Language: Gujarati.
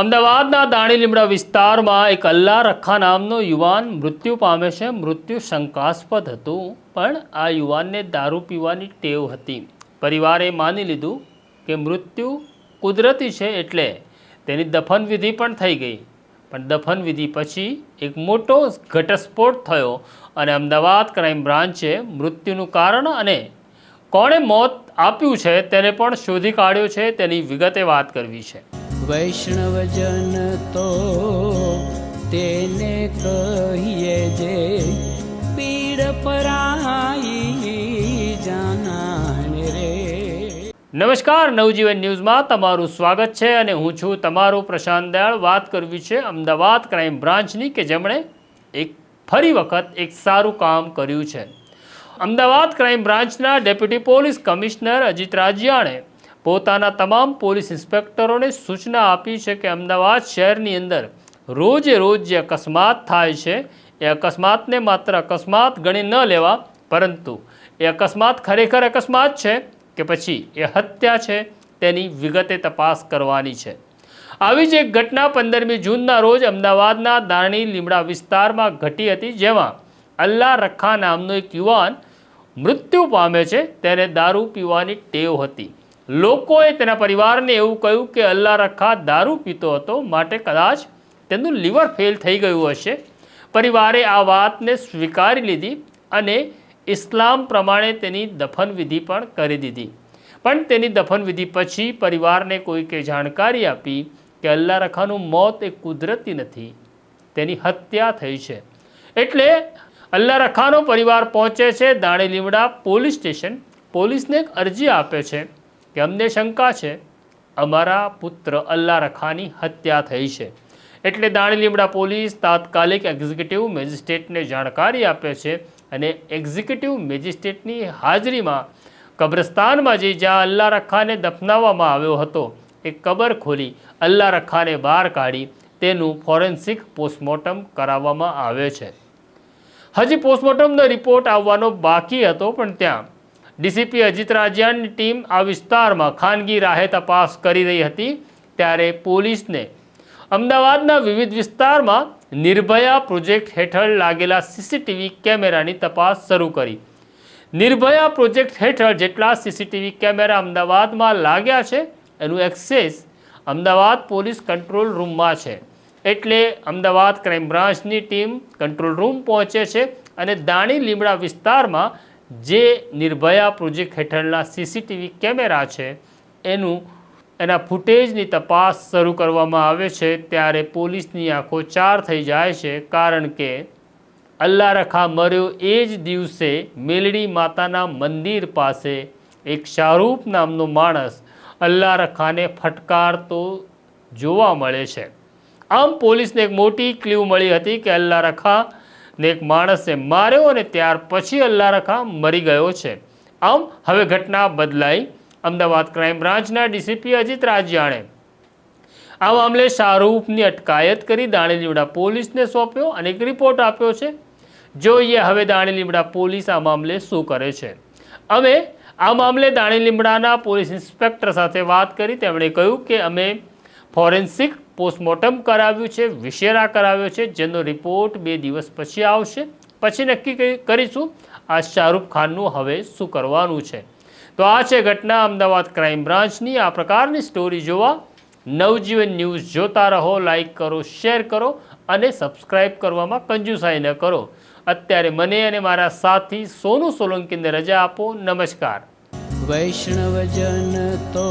અમદાવાદના દાણી લીમડા વિસ્તારમાં એક અલ્લા રખા નામનો યુવાન મૃત્યુ પામે છે. મૃત્યુ શંકાસ્પદ હતું, પણ આ યુવાનને દારૂ પીવાની ટેવ હતી. પરિવારે માની લીધું કે મૃત્યુ કુદરતી છે એટલે તેની દફનવિધિ પણ થઈ ગઈ. પણ દફનવિધિ પછી એક મોટો ઘટસ્ફોટ થયો અને અમદાવાદ ક્રાઇમ બ્રાન્ચે મૃત્યુનું કારણ અને કોણે મોત આપ્યું છે તેને પણ શોધી કાઢ્યો છે. તેની વિગતે વાત કરવી છે. વૈષ્ણવજન તો તેને કહીએ જે પીડ પરાઈ જાનાને રે. નમસ્કાર, નવજીવન ન્યૂઝમાં તમારું સ્વાગત છે અને હું છું તમારો પ્રશાંત દયાળ. વાત કરવી છે અમદાવાદ ક્રાઇમ બ્રાન્ચની કે જેમણે એક ફરી વખત એક સારું કામ કર્યું છે. અમદાવાદ ક્રાઇમ બ્રાન્ચના ડેપ્યુટી પોલીસ કમિશનર અજીત રાજિયાણે પોતાના તમામ પોલીસ ઇન્સ્પેક્ટરોને સૂચના આપી છે કે અમદાવાદ શહેરની અંદર રોજે રોજ જે અકસ્માત થાય છે, એ અકસ્માતને માત્ર અકસ્માત ગણી ન લેવા, પરંતુ એ અકસ્માત ખરેખર અકસ્માત છે કે પછી એ હત્યા છે તેની વિગતે તપાસ કરવાની છે. આવી જ એક ઘટના પંદરમી જૂનના રોજ અમદાવાદના દાણી લીમડા વિસ્તારમાં ઘટી હતી, જેમાં અલ્લા રખા નામનો એક યુવાન મૃત્યુ પામે છે, તેને દારૂ પીવાની ટેવ હતી. લોકોએ તેના પરિવારને એવું કહ્યું કે અલ્લા રખા દારૂ પીતો હતો, માટે કદાચ તેનું લીવર ફેલ થઈ ગયું હશે. પરિવારે આ વાતને સ્વીકારી લીધી અને ઇસ્લામ પ્રમાણે તેની દફનવિધિ પણ કરી દીધી. પણ તેની દફનવિધિ પછી પરિવારને કોઈકે જાણકારી આપી કે અલ્લા રખાનું મોત એ કુદરતી નથી, તેની હત્યા થઈ છે. એટલે અલ્લા રખાનો પરિવાર પહોંચે છે દાણી લીમડા પોલીસ સ્ટેશન. પોલીસને એક અરજી આપે છે. કે અમને શંકા છે, અમારા પુત્ર અલ્લા રખાની હત્યા થઈ છે. એટલે દાણીલીમડા પોલીસ તાત્કાલિક એક્ઝિક્યુટિવ મેજિસ્ટ્રેટને જાણકારી આપે છે અને એક્ઝિક્યુટિવ મેજિસ્ટ્રેટની હાજરીમાં કબ્રસ્તાનમાં જઈ જ્યાં અલ્લા રખાને દફનાવવામાં આવ્યો હતો, એ કબર ખોલી અલ્લા રખાને બહાર કાઢી તેનું ફોરેન્સિક પોસ્ટમોર્ટમ કરાવવામાં આવે છે. હજી પોસ્ટમોર્ટમનો રિપોર્ટ આવવાનો બાકી હતો, પણ ત્યાં ડીસીપી અજીત રાજ્યાની ટીમ આ વિસ્તારમાં ખાનગી રાહે તપાસ કરી રહી હતી ત્યારે પોલીસને અમદાવાદના વિવિધ વિસ્તારમાં નિર્ભયા પ્રોજેક્ટ હેઠળ લાગેલા સીસીટીવી કેમેરાની તપાસ શરૂ કરી. નિર્ભયા પ્રોજેક્ટ હેઠળ જેટલા સીસીટીવી કેમેરા અમદાવાદમાં લાગ્યા છે, એનું એક્સેસ અમદાવાદ પોલીસ કંટ્રોલ રૂમમાં છે. એટલે અમદાવાદ ક્રાઇમ બ્રાન્ચની ટીમ કંટ્રોલ રૂમ પહોંચે છે અને દાણી લીમડા વિસ્તારમાં જે નિર્ભયા પ્રોજેક્ટ હેઠળના સીસીટીવી કેમેરા છે, એનું, એના ફૂટેજની તપાસ શરૂ કરવામાં આવે છે, ત્યારે પોલીસની આંખો ચાર થઈ જાય છે, કારણ કે અલ્લા રખા મર્યો એ જ દિવસે મેલડી માતાના મંદિર પાસે એક શાહરૂખ નામનો માણસ અલ્લા રખાને ફટકારતો જોવા મળે છે. આમ પોલીસને એક મોટી ક્લ્યુ મળી હતી કે અલ્લા રખા ને એક માણસે માર્યો અને ત્યાર પછી અલ્લા રખા મરી ગયો છે. આમ હવે ઘટના બદલાઈ. અમદાવાદ ક્રાઇમ બ્રાન્ચના ડીસીપી અજીત રાજ્યાણે આ મામલે શાહરૂખની અટકાયત કરી દાણી લીમડા પોલીસને સોંપ્યો અને એક રિપોર્ટ આપ્યો છે. જોઈએ હવે દાણીલીમડા પોલીસ આ મામલે શું કરે છે. અમે આ મામલે દાણીલીમડાના પોલીસ ઇન્સ્પેક્ટર સાથે વાત કરી. તેમણે કહ્યું કે અમે ફોરેન્સિક પોસ્ટમોર્ટમ કરાવ્યું છે, વિશેરા કરાવ્યો છે, જેનો રિપોર્ટ બે દિવસ પછી આવશે. પછી નક્કી કરી- કરીશું આ શાહરૂખ ખાનનું હવે શું કરવાનું છે. તો આ છે ઘટના, અમદાવાદ ક્રાઇમ બ્રાન્ચની. આ પ્રકારની સ્ટોરી જોવા નવજીવન ન્યૂઝ જોતા રહો લાઇક કરો, શેર કરો અને સબસ્ક્રાઇબ કરવામાં કંજુસાઈ ન કરો. અત્યારે મને અને મારા સાથી સોનુ સોલંકીને રજા આપો. નમસ્કાર. વૈષ્ણવજન તો